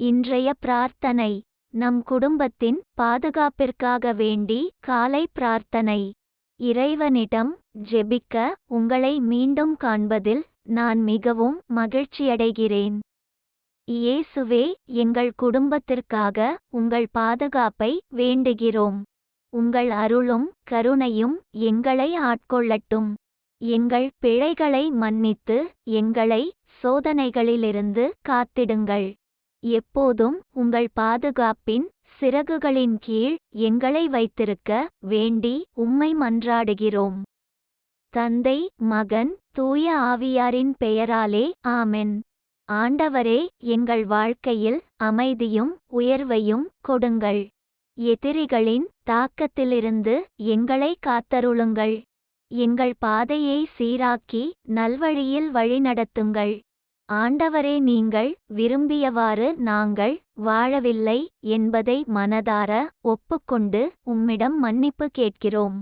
இன்றைய பிரார்த்தனை. நம் குடும்பத்தின் பாதுகாப்பிற்காக வேண்டி காலை பிரார்த்தனை. இறைவனிடம் ஜெபிக்க உங்களை மீண்டும் காண்பதில் நான் மிகவும் மகிழ்ச்சியடைகிறேன். இயேசுவே எங்கள் குடும்பத்திற்காக உங்கள் பாதுகாப்பை வேண்டுகிறோம். உங்கள் அருளும் கருணையும் எங்களை ஆட்கொள்ளட்டும். எங்கள் பிழைகளை மன்னித்து எங்களை சோதனைகளிலிருந்து காத்திடுங்கள். எப்போதும் உங்கள் பாதுகாப்பின் சிறகுகளின் கீழ் எங்களை வைத்திருக்க வேண்டி உம்மை மன்றாடுகிறோம். தந்தை மகன் தூய ஆவியாரின் பெயராலே ஆமென். ஆண்டவரே எங்கள் வாழ்க்கையில் அமைதியும் உயர்வையும் கொடுங்கள். எதிரிகளின் தாக்கத்திலிருந்து எங்களை காத்தருளுங்கள். எங்கள் பாதையை சீராக்கி நல்வழியில் வழிநடத்துங்கள். ஆண்டவரே நீங்கள் விரும்பியவாறு நாங்கள் வாழவில்லை என்பதை மனதார ஒப்புக்கொண்டு உம்மிடம் மன்னிப்பு கேட்கிறோம்.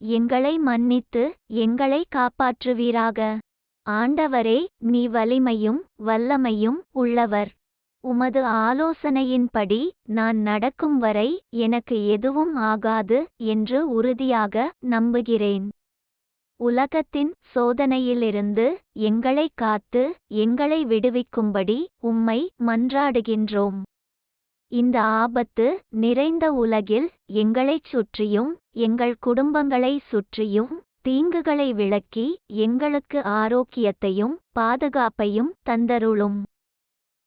எங்களை மன்னித்து எங்களை காப்பாற்றுவீராக. ஆண்டவரே நீ வலிமையும் வல்லமையும் உள்ளவர். உமது ஆலோசனையின்படி நான் நடக்கும் வரை எனக்கு எதுவும் ஆகாது என்று உறுதியாக நம்புகிறேன். உலகத்தின் சோதனையிலிருந்து எங்களை காத்து எங்களை விடுவிக்கும்படி உம்மை மன்றாடுகின்றோம். இந்த ஆபத்து நிறைந்த உலகில் எங்களைச் சுற்றியும் எங்கள் குடும்பங்களை சுற்றியும் தீங்குகளை விளக்கி எங்களுக்கு ஆரோக்கியத்தையும் பாதுகாப்பையும் தந்தருளும்.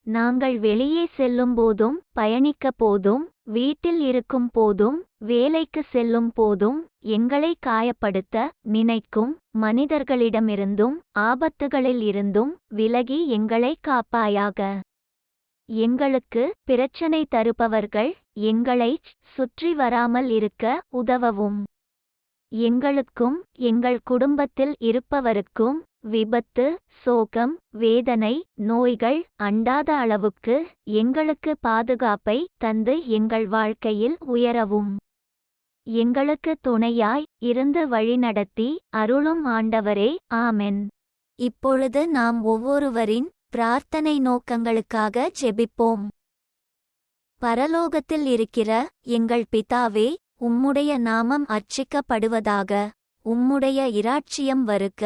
நாங்கள் வெளியே செல்லும் போதும் பயணிக்க போதும் வீட்டில் இருக்கும் போதும் வேலைக்கு செல்லும் போதும் எங்களை காயப்படுத்த நினைக்கும் மனிதர்களிடமிருந்தும் ஆபத்துகளில் இருந்தும் விலகி எங்களை காப்பாயாக. எங்களுக்கு பிரச்சனை தருபவர்கள் எங்களைச் சுற்றி வராமல் இருக்க உதவவும். எங்களுக்கும் எங்கள் குடும்பத்தில் இருப்பவருக்கும் விபத்து சோகம் வேதனை நோய்கள் அண்டாத அளவுக்கு எங்களுக்கு பாதுகாப்பை தந்து எங்கள் வாழ்க்கையில் உயரவும். எங்களுக்கு துணையாய் இருந்து வழிநடத்தி அருளும் ஆண்டவரே ஆமென். இப்பொழுது நாம் ஒவ்வொருவரின் பிரார்த்தனை நோக்கங்களுக்காக ஜெபிப்போம். பரலோகத்தில் இருக்கிற எங்கள் பிதாவே உம்முடைய நாமம் அர்ச்சிக்கப்படுவதாக உம்முடைய இராட்சியம் வருக்க